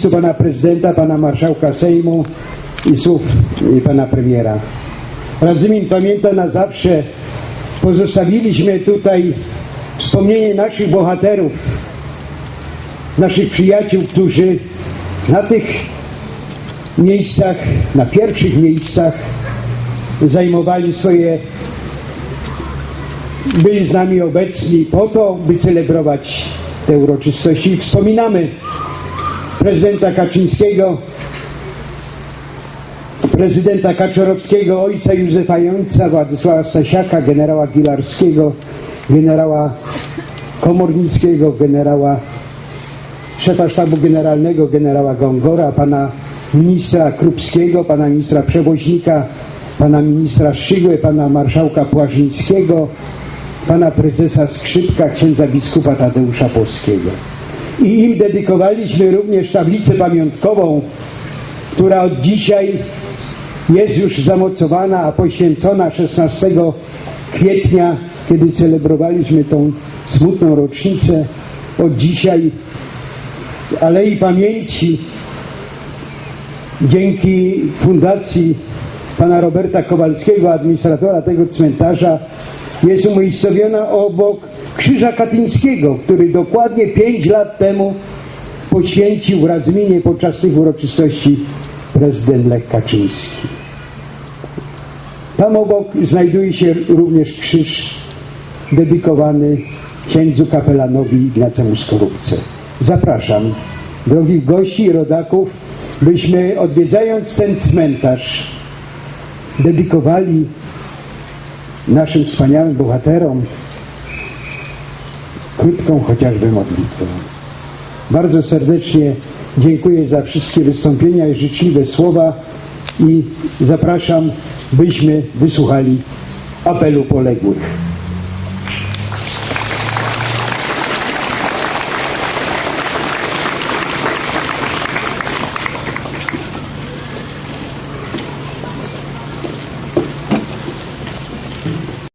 miejscu pana prezydenta, pana marszałka Sejmu i słów y, pana premiera. Radzymin pamięta na zawsze, pozostawiliśmy tutaj wspomnienie naszych bohaterów, naszych przyjaciół, którzy na tych miejscach, na pierwszych miejscach zajmowali swoje, byli z nami obecni po to, by celebrować te uroczystości. I wspominamy prezydenta Kaczyńskiego, prezydenta Kaczorowskiego, ojca Józefa Jąca, Władysława Stasiaka, generała Gilarskiego, generała Komornickiego, generała szefa sztabu generalnego, generała Gongora, pana ministra Krupskiego, pana ministra Przewoźnika, pana ministra Szygły, pana marszałka Płażyńskiego, pana prezesa Skrzypka, księdza biskupa Tadeusza Polskiego. I im dedykowaliśmy również tablicę pamiątkową, która od dzisiaj jest już zamocowana, a poświęcona 16 kwietnia, kiedy celebrowaliśmy tą smutną rocznicę. Od dzisiaj Alei Pamięci dzięki fundacji pana Roberta Kowalskiego, administratora tego cmentarza, jest umiejscowiona obok Krzyża Katyńskiego, który dokładnie 5 lat temu poświęcił w Radzminie podczas tych uroczystości prezydent Lech Kaczyński. Tam obok znajduje się również krzyż dedykowany księdzu kapelanowi Ignacemu Skorupce. Zapraszam drogich gości i rodaków, byśmy odwiedzając ten cmentarz dedykowali naszym wspaniałym bohaterom krótką chociażby modlitwę. Bardzo serdecznie dziękuję za wszystkie wystąpienia i życzliwe słowa i zapraszam, byśmy wysłuchali apelu poległych.